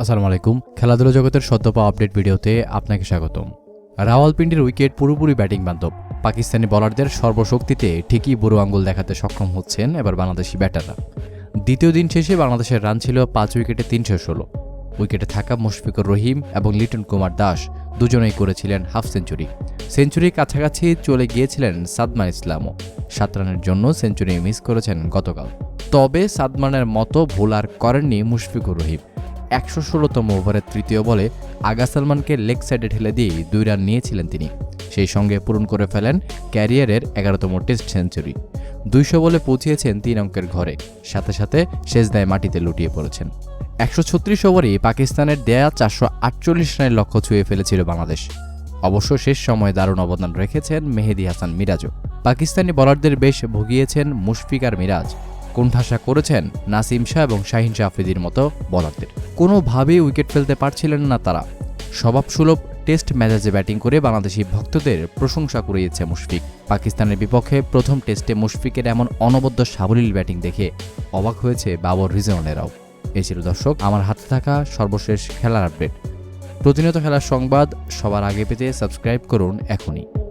আসসালামু আলাইকুম খেলাধুলা জগতের সদ্য পাওয়া আপডেট ভিডিওতে আপনাকে স্বাগতম। রাওয়ালপিন্ডির উইকেট পুরোপুরি ব্যাটিং বান্ধব। পাকিস্তানি বলারদের সর্বশক্তিতে ঠিকই বুড়ো আঙ্গুল দেখাতে সক্ষম হচ্ছেন এবার বাংলাদেশি ব্যাটাররা। দ্বিতীয় দিন শেষে বাংলাদেশের রান ছিল পাঁচ উইকেটে তিনশো ষোলো। উইকেটে থাকা মুশফিকুর রহিম এবং লিটন কুমার দাস দুজনেই করেছিলেন হাফ সেঞ্চুরি। সেঞ্চুরির কাছাকাছি চলে গিয়েছিলেন সাদমান ইসলামও। সাত রানের জন্য সেঞ্চুরি মিস করেছেন গতকাল। তবে সাদমানের মতো ভুল আর করেননি মুশফিকুর রহিম। একশো ষোলোতম ওভারের তৃতীয় বলে আগা সালমানকে লেগ সাইডে ঠেলে দিয়ে দুই রান নিয়েছিলেন তিনি। সেই সঙ্গে পূরণ করে ফেলেন ক্যারিয়ারের এগারোতম টেস্ট সেঞ্চুরি। দুইশো বলে পৌঁছিয়েছেন তিন অঙ্কের ঘরে, সাথে সাথে শেষ দায় মাটিতে লুটিয়ে পড়েছেন। একশো ছত্রিশ ওভারেই পাকিস্তানের দেয়া চারশো আটচল্লিশ রানের লক্ষ্য ছুঁয়ে ফেলেছিল বাংলাদেশ। অবশ্য শেষ সময়ে দারুণ অবদান রেখেছেন মেহেদি হাসান মিরাজও। পাকিস্তানি বলারদের বেশ ভুগিয়েছেন মুশফিক আর মিরাজ। কোণঠাসা করেছেন নাসিম শাহ এবং শাহিন শাহ আফ্রিদির মতো বলারদের। কোনোভাবেই উইকেট ফেলতে পারছিলেন না তারা। স্বভাবসুলভ টেস্ট ম্যাচে ব্যাটিং করে বাংলাদেশি ভক্তদের প্রশংসা কুড়িয়েছে মুশফিক। পাকিস্তানের বিপক্ষে প্রথম টেস্টে মুশফিকের এমন অনবদ্য সাবলীল ব্যাটিং দেখে অবাক হয়েছে বাবর রিজওয়ানেরাও। এ ছিল দর্শক, আমার হাতে থাকা সর্বশেষ খেলার আপডেট। প্রতিনিয়ত খেলার সংবাদ সবার আগে পেতে সাবস্ক্রাইব করুন এখনই।